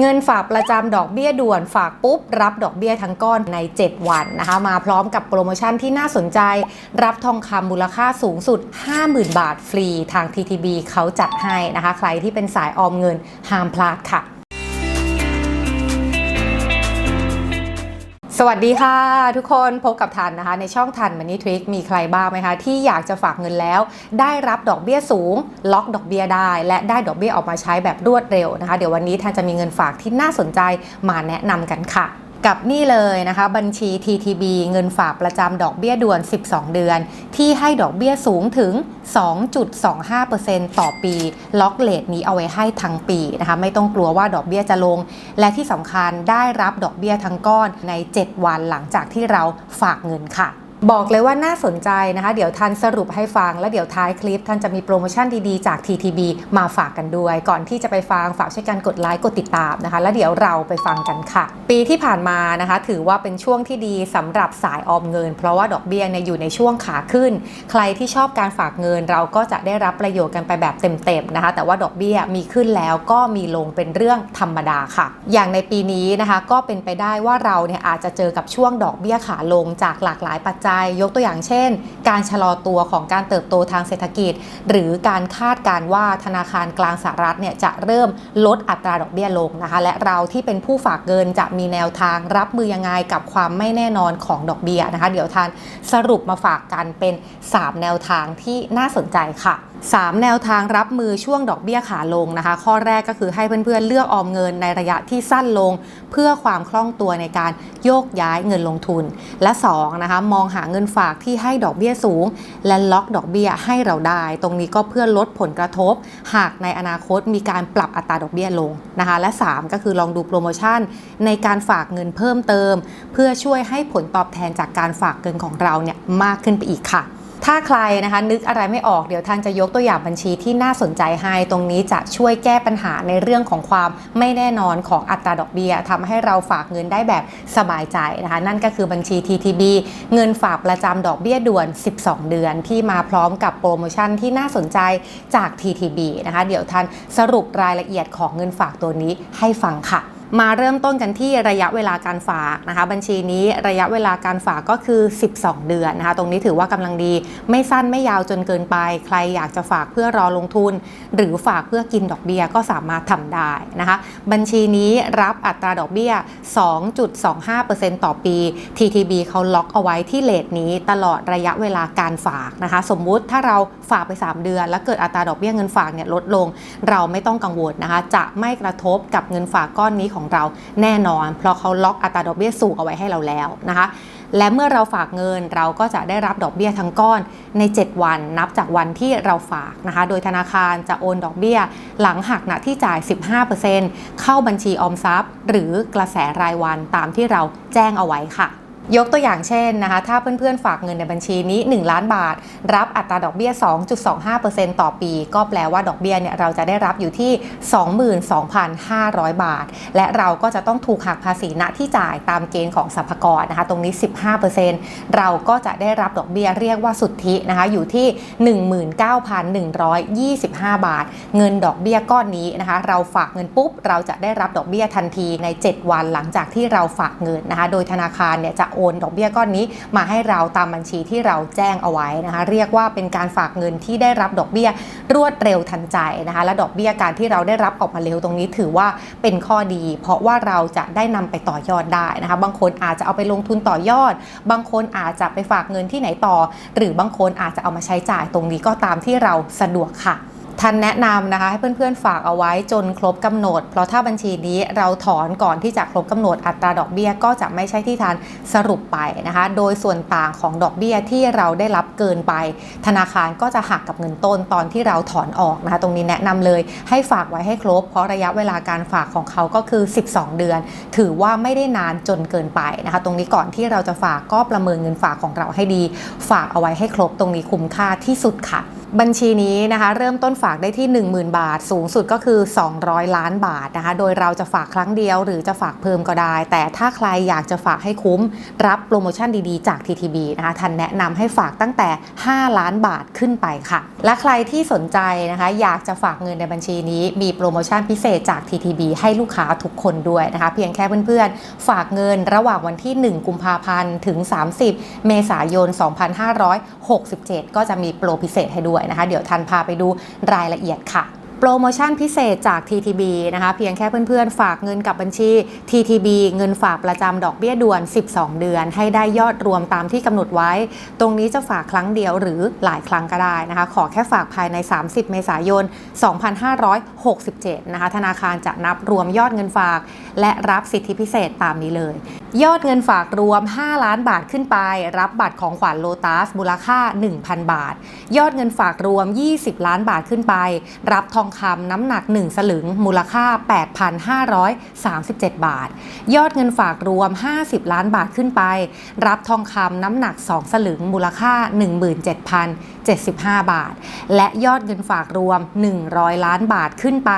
เงินฝากประจำดอกเบี้ยด่วนฝากปุ๊บ รับดอกเบี้ยทั้งก้อนใน 7 วันนะคะ มาพร้อมกับโปรโมชั่นที่น่าสนใจ รับทองคำมูลค่าสูงสุด 50,000 บาทฟรีทาง TTB เขาจัดให้นะคะ ใครที่เป็นสายออมเงินห้ามพลาดค่ะ สวัสดีค่ะ ทุกคนพบกับทันนะคะ ในช่องทันมันนี่ทริคมีใครบ้างไหมคะ ที่อยากจะฝากเงินแล้ว ได้รับดอกเบี้ยสูง ล็อกดอกเบี้ยได้ และได้ดอกเบี้ยออกมาใช้แบบรวดเร็วนะคะ เดี๋ยววันนี้ทันจะมีเงินฝากที่น่าสนใจมาแนะนำกันค่ะ กับนี่เลยนะคะบัญชี TTB เงินฝากประจำดอกเบี้ยด่วน 12 เดือน ที่ให้ดอกเบี้ยสูงถึง 2.25%ต่อปี ล็อกเลทนี้เอาไว้ให้ทั้งปีนะคะไม่ต้องกลัวว่าดอกเบี้ยจะลง และที่สำคัญได้รับดอกเบี้ยทั้งก้อนใน 7 วันหลังจากที่เราฝากเงินค่ะ บอกเลยว่าน่าสนใจนะคะ เดี๋ยวทันสรุปให้ฟัง แล้วเดี๋ยวท้ายคลิปท่านจะมีโปรโมชั่นดีๆจาก TTB มาฝากกันด้วย ก่อนที่จะไปฟังฝากช่วยกันกดไลค์กดติดตามนะคะ แล้วเดี๋ยวเราไปฟังกันค่ะ ปีที่ผ่านมานะคะ ถือว่าเป็นช่วงที่ดีสำหรับสายออมเงิน เพราะว่าดอกเบี้ยเนี่ยอยู่ในช่วงขาขึ้น ใครที่ชอบการฝากเงินเราก็จะได้รับประโยชน์กันไปแบบเต็มๆนะคะ แต่ว่าดอกเบี้ยมีขึ้นแล้วก็มีลงเป็นเรื่องธรรมดาค่ะ อย่างในปีนี้นะคะก็เป็นไปได้ว่าเราเนี่ยอาจจะเจอกับช่วงดอกเบี้ยขาลงจากหลากหลายปัจจัยยกตัวอย่างเช่น การชะลอตัวของการเติบโตทางเศรษฐกิจ หรือการคาดการว่าธนาคารกลางสหรัฐเนี่ยจะเริ่มลดอัตราดอกเบี้ยลงนะคะและเราที่เป็นผู้ฝากเงินจะมีแนวทางรับมือยังไงกับความไม่แน่นอนของดอกเบี้ยนะคะ เดี๋ยวทานสรุปมาฝากกันเป็น 3 แนวทางที่น่าสนใจค่ะ 3 แนวทางรับมือช่วงดอกเบี้ยขาลงนะคะ ข้อแรกก็คือให้เพื่อนๆเลือกออมเงินในระยะที่สั้นลง เพื่อความคล่องตัวในการโยกย้ายเงินลงทุน และ2นะคะมองหาเงินฝากที่ให้ดอกเบี้ยสูง และล็อกดอกเบี้ยให้เราได้ ตรงนี้ก็เพื่อลดผลกระทบ หากในอนาคตมีการปรับอัตราดอกเบี้ยลงนะคะและ 3 ก็คือลองดูโปรโมชั่นในการฝากเงินเพิ่มเติม เพื่อช่วยให้ผลตอบแทนจากการฝากเงินของเราเนี่ยมากขึ้นไปอีกค่ะ ถ้าใครนะคะนึกอะไรไม่ออกเดี๋ยวท่านจะยกตัวอย่างบัญชีที่น่าสนใจให้ตรงนี้จะช่วยแก้ปัญหาในเรื่องของความไม่แน่นอนของอัตราดอกเบี้ยทำให้เราฝากเงินได้แบบสบายใจนะคะ นั่นก็คือบัญชี TTB เงินฝากประจำดอกเบี้ยด่วน 12 เดือน ที่มาพร้อมกับโปรโมชั่นที่น่าสนใจจาก TTB นะคะ เดี๋ยวท่านสรุปรายละเอียดของเงินฝากตัวนี้ให้ฟังค่ะ มาเริ่มต้นกันที่ระยะเวลาการฝากนะคะ บัญชีนี้ระยะเวลาการฝากก็คือ 12 เดือนนะคะ ตรงนี้ถือว่ากำลังดี ไม่สั้นไม่ยาวจนเกินไป ใครอยากจะฝากเพื่อรอลงทุน หรือฝากเพื่อกินดอกเบี้ยก็สามารถทำได้นะคะ บัญชีนี้รับอัตราดอกเบี้ย 2.25%ต่อปี TTB เขาล็อกเอาไว้ที่เลทนี้ตลอดระยะเวลาการฝากนะคะ สมมุติถ้าเราฝากไป 3 เดือน แล้วเกิดอัตราดอกเบี้ยเงินฝากเนี่ยลดลง เราไม่ต้องกังวลนะคะ จะไม่กระทบกับเงินฝากก้อนนี้ของเราแน่นอน เพราะเขาล็อกอัตราดอกเบี้ยสูงเอาไว้ให้เราแล้วนะคะ และเมื่อเราฝากเงินเราก็จะได้รับดอกเบี้ยทั้งก้อนใน 7 วันนับจากวันที่เราฝากนะคะ โดยธนาคารจะโอนดอกเบี้ย หลังหักหน้าที่จ่าย 15%เข้าบัญชีออมทรัพย์ หรือกระแสรายวันตามที่เราแจ้งเอาไว้ค่ะ ยกตัวอย่างเช่นนะคะ ถ้าเพื่อนๆ ฝากเงินในบัญชีนี้ 1 ล้านบาท รับอัตราดอกเบี้ย 2.25%ต่อปี ก็แปลว่าดอกเบี้ยเนี่ยเราจะได้รับอยู่ที่ 22,500 บาท และเราก็จะต้องถูกหักภาษีณที่จ่ายตามเกณฑ์ของสรรพากรนะคะ ตรงนี้ 15%เราก็จะได้รับดอกเบี้ยเรียกว่าสุทธินะคะอยู่ที่ 19,125 บาท เงินดอกเบี้ยก้อนนี้นะคะ เราฝากเงินปุ๊บเราจะได้รับดอกเบี้ยทันทีใน 7 วันหลังจากที่เราฝากเงินนะคะ โดยธนาคารเนี่ยจะโอนดอกเบี้ยก้อนนี้มาให้เราตามบัญชีที่เราแจ้งเอาไว้นะคะ เรียกว่าเป็นการฝากเงินที่ได้รับดอกเบี้ยรวดเร็วทันใจนะคะ และดอกเบี้ยการที่เราได้รับออกมาเร็วตรงนี้ถือว่าเป็นข้อดี เพราะว่าเราจะได้นำไปต่อยอดได้นะคะ บางคนอาจจะเอาไปลงทุนต่อยอด บางคนอาจจะไปฝากเงินที่ไหนต่อ หรือบางคนอาจจะเอามาใช้จ่ายตรงนี้ก็ตามที่เราสะดวกค่ะ ท่านแนะนำนะคะให้เพื่อนๆฝากเอาไว้จนครบกำหนด เพราะถ้าบัญชีนี้เราถอนก่อนที่จะครบกำหนดอัตราดอกเบี้ยก็จะไม่ใช่ที่ทานสรุปไปนะคะ โดยส่วนต่างของดอกเบี้ยที่เราได้รับเกินไป ธนาคารก็จะหักกับเงินต้นตอนที่เราถอนออกนะคะ ตรงนี้แนะนำเลยให้ฝากไว้ให้ครบ เพราะระยะเวลาการฝากของเขาก็คือ 12 เดือน ถือว่าไม่ได้นานจนเกินไปนะคะ ตรงนี้ก่อนที่เราจะฝากก็ประเมินเงินฝากของเราให้ดี ฝากเอาไว้ให้ครบตรงนี้คุ้มค่าที่สุดค่ะบัญชีนี้นะคะเริ่มต้นฝากได้ที่ 10,000 บาท สูงสุดก็คือ 200 ล้านบาทนะคะ โดยเราจะฝากครั้งเดียวหรือจะฝากเพิ่มก็ได้ แต่ถ้าใครอยากจะฝากให้คุ้ม รับโปรโมชั่นดีๆจาก TTB นะคะทันแนะนำให้ฝากตั้งแต่ 5 ล้านบาทขึ้นไปค่ะ และใครที่สนใจนะคะอยากจะฝากเงินในบัญชีนี้ มีโปรโมชั่นพิเศษจาก TTB ให้ลูกค้าทุกคนด้วยนะคะ เพียงแค่เพื่อนๆ ฝากเงินระหว่างวันที่ 1 กุมภาพันธ์ถึง 30 เมษายน 2567 ก็จะมีโปรพิเศษให้ด้วยนะคะ เดี๋ยวทันพาไปดูรายละเอียดค่ะโปรโมชั่นพิเศษจาก TTB นะคะ เพียงแค่เพื่อนๆ ฝากเงินกับบัญชี TTB เงินฝากประจำดอกเบี้ยด่วน 12 เดือน ให้ได้ยอดรวมตามที่กำหนดไว้ ตรงนี้จะฝากครั้งเดียวหรือหลายครั้งก็ได้นะคะ ขอแค่ฝากภายใน 30 เมษายน 2567 นะคะ ธนาคารจะนับรวมยอดเงินฝาก และรับสิทธิพิเศษตามนี้เลย ยอดเงินฝากรวม 5 ล้านบาทขึ้นไป รับบัตรของขวัญโลตัสมูลค่า 1,000 บาท ยอดเงินฝากรวม 20 ล้านบาทขึ้นไป รับทองคำน้ำหนัก 1 สลึง มูลค่า 8,537 บาท ยอดเงินฝากรวม 50 ล้านบาทขึ้นไป รับทองคำน้ำหนัก 2 สลึง มูลค่า 17,075 บาท และยอดเงินฝากรวม 100 ล้านบาทขึ้นไป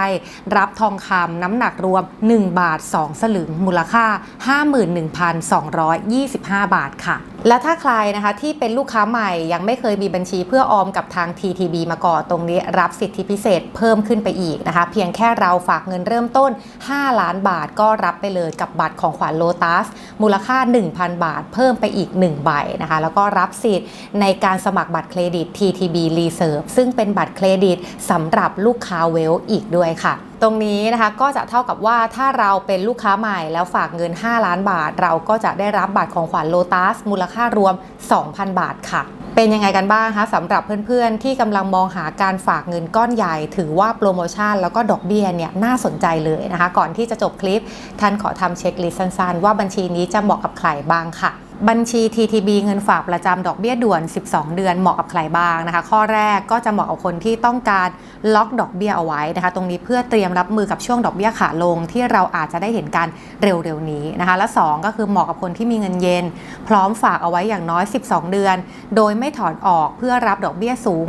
รับทองคำน้ำหนักรวม 1 บาท 2 สลึง มูลค่า 51,000 1,225 บาทค่ะ และถ้าใครนะคะที่เป็นลูกค้าใหม่ยังไม่เคยมีบัญชีเพื่อออมกับทาง TTB มาก่อนตรงนี้รับสิทธิพิเศษเพิ่มขึ้นไปอีกนะคะ เพียงแค่เราฝากเงินเริ่มต้น 5 ล้านบาทก็รับไปเลยกับบัตรของขวัญโลตัสมูลค่า 1,000 บาท เพิ่มไปอีก 1 ใบนะคะ แล้วก็รับสิทธิ์ในการสมัครบัตรเครดิต TTB Reserve ซึ่งเป็นบัตรเครดิตสำหรับลูกค้าเวลอีกด้วยค่ะตรงนี้นะคะก็จะเท่ากับว่าถ้าเราเป็นลูกค้าใหม่แล้วฝากเงิน 5 ล้านบาท เราก็จะได้รับบัตรของขวัญโลตัสมูลค่ารวม 2,000 บาทค่ะ เป็นยังไงกันบ้างคะสำหรับเพื่อนๆ ที่กำลังมองหาการฝากเงินก้อนใหญ่ ถือว่าโปรโมชั่นแล้วก็ดอกเบี้ยเนี่ยน่าสนใจเลยนะคะ ก่อนที่จะจบคลิปท่านขอทำเช็คลิสต์สั้นๆ ว่าบัญชีนี้จะเหมาะกับใครบ้างค่ะ บัญชี TTB เงินฝากประจำดอกเบี้ยด่วน 12 เดือนเหมาะกับใครบ้างนะคะ ข้อแรกก็จะเหมาะกับคนที่ต้องการล็อกดอกเบี้ยเอาไว้นะคะ ตรงนี้เพื่อเตรียมรับมือกับช่วงดอกเบี้ยขาลงที่เราอาจจะได้เห็นกันเร็วๆนี้นะคะ และ 2 ก็คือเหมาะกับคนที่มีเงินเย็น พร้อมฝากเอาไว้อย่างน้อย 12 เดือน โดยไม่ถอนออกเพื่อรับดอกเบี้ยสูง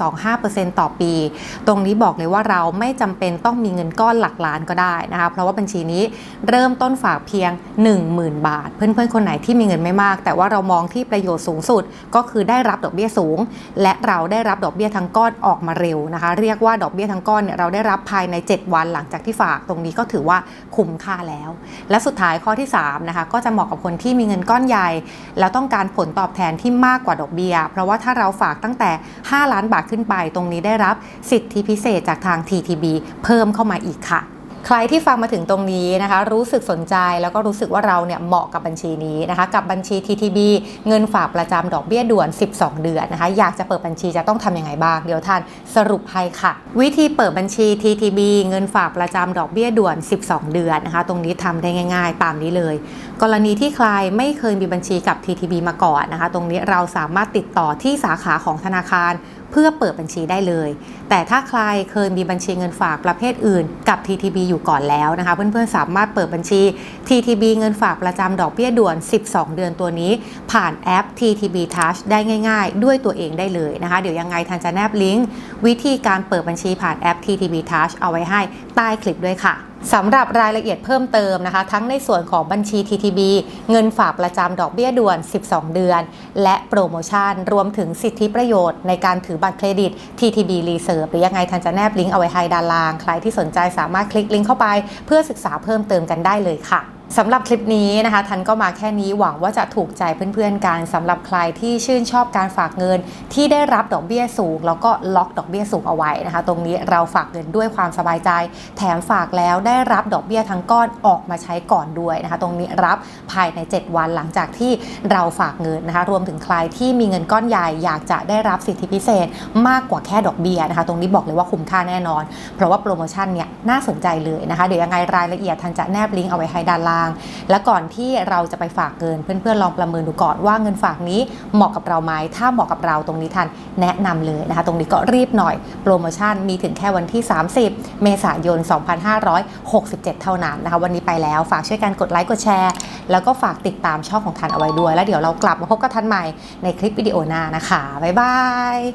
2.25%ต่อปี ตรงนี้บอกเลยว่าเราไม่จำเป็นต้องมีเงินก้อนหลักล้านก็ได้นะคะ เพราะว่าบัญชีนี้เริ่มต้นฝากเพียง 10,000 บาท เพื่อนๆคนไหนที่มีเงินไม่มาก แต่ว่าเรามองที่ประโยชน์สูงสุด ก็คือได้รับดอกเบี้ยสูง และเราได้รับดอกเบี้ยทั้งก้อนออกมาเร็วนะคะ เรียกว่าดอกเบี้ยทั้งก้อนเนี่ยเราได้รับภายใน 7 วันหลังจากที่ฝากตรงนี้ก็ถือว่าคุ้มค่าแล้ว และสุดท้ายข้อที่3นะคะก็จะเหมาะกับคนที่มีเงินก้อนใหญ่ แล้วต้องการผลตอบแทนที่มากกว่าดอกเบี้ย เพราะว่าถ้าเราฝากตั้งแต่ 5 ล้านบาทขึ้นไป ตรงนี้ได้รับสิทธิพิเศษจากทาง TTB เพิ่มเข้ามาอีกค่ะ ใครที่ฟังมาถึงตรงนี้นะคะ รู้สึกสนใจแล้วก็รู้สึกว่าเราเนี่ยเหมาะกับบัญชีนี้นะคะ กับบัญชี TTB เงินฝากประจำดอกเบี้ยด่วน 12 เดือนนะคะ อยากจะเปิดบัญชีจะต้องทำยังไงบ้าง เดี๋ยวท่านสรุปให้ค่ะ วิธีเปิดบัญชี TTB เงินฝากประจำดอกเบี้ยด่วน 12 เดือนนะคะ ตรงนี้ทำได้ง่าย ๆ ตามนี้เลย กรณีที่ใครไม่เคยมีบัญชีกับ TTB มาก่อนนะคะ ตรงนี้เราสามารถติดต่อที่สาขาของธนาคารเพื่อเปิดบัญชีได้เลย แต่ถ้าใครเคยมีบัญชีเงินฝากประเภทอื่นกับ TTB อยู่ก่อนแล้วนะคะ เพื่อนๆ สามารถเปิดบัญชี TTB เงินฝากประจำดอกเบี้ยด่วน 12 เดือนตัวนี้ ผ่านแอป TTB Touch ได้ง่าย ๆ ด้วยตัวเองได้เลยนะคะ เดี๋ยวยังไงทันจะแนบลิงก์วิธีการเปิดบัญชีผ่านแอป TTB Touch เอาไว้ให้ใต้คลิปด้วยค่ะ สำหรับรายละเอียดเพิ่มเติมนะคะ ทั้งในส่วนของบัญชี TTB เงินฝากประจำดอกเบี้ยด่วน 12 เดือน และโปรโมชั่น รวมถึงสิทธิประโยชน์ในการถือบัตรเครดิต TTB Reserve หรือยังไงทันจะแนบลิงก์เอาไว้ให้ด้านล่าง ใครที่สนใจสามารถคลิกลิงก์เข้าไป เพื่อศึกษาเพิ่มเติมกันได้เลยค่ะ สำหรับคลิปนี้นะคะทันก็มาแค่นี้หวังว่าจะถูกใจเพื่อนๆกันสำหรับใครที่ชื่นชอบการฝากเงินที่ได้รับดอกเบี้ยสูง แล้วก็ล็อกดอกเบี้ยสูงเอาไว้นะคะ ตรงนี้เราฝากเงินด้วยความสบายใจ แถมฝากแล้วได้รับดอกเบี้ยทั้งก้อนออกมาใช้ก่อนด้วยนะคะ ตรงนี้รับภายใน 7 วันหลังจากที่เราฝากเงินนะคะ รวมถึงใครที่มีเงินก้อนใหญ่อยากจะได้รับสิทธิพิเศษ มากกว่าแค่ดอกเบี้ยนะคะ ตรงนี้บอกเลยว่าคุ้มค่าแน่นอน เพราะว่าโปรโมชั่นเนี่ยน่าสนใจเลยนะคะเดี๋ยวยังไงรายละเอียดทันจะแนบลิงก์เอาไว้ให้ด้านล่างและก่อนที่เราจะไปฝากเงิน เพื่อนๆลองประเมินดูก่อนว่าเงินฝากนี้เหมาะกับเราไหมถ้าเหมาะกับเราตรงนี้ทันแนะนำเลยนะคะ ตรงนี้ก็รีบหน่อยโปรโมชั่นมีถึงแค่วันที่ 30 เมษายน 2567 เท่านั้นนะคะ วันนี้ไปแล้วฝากช่วยกันกดไลค์กดแชร์ แล้วก็ฝากติดตามช่องของทันเอาไว้ด้วย แล้วเดี๋ยวเรากลับมาพบกับทันใหม่ในคลิปวิดีโอหน้านะคะบ๊ายบาย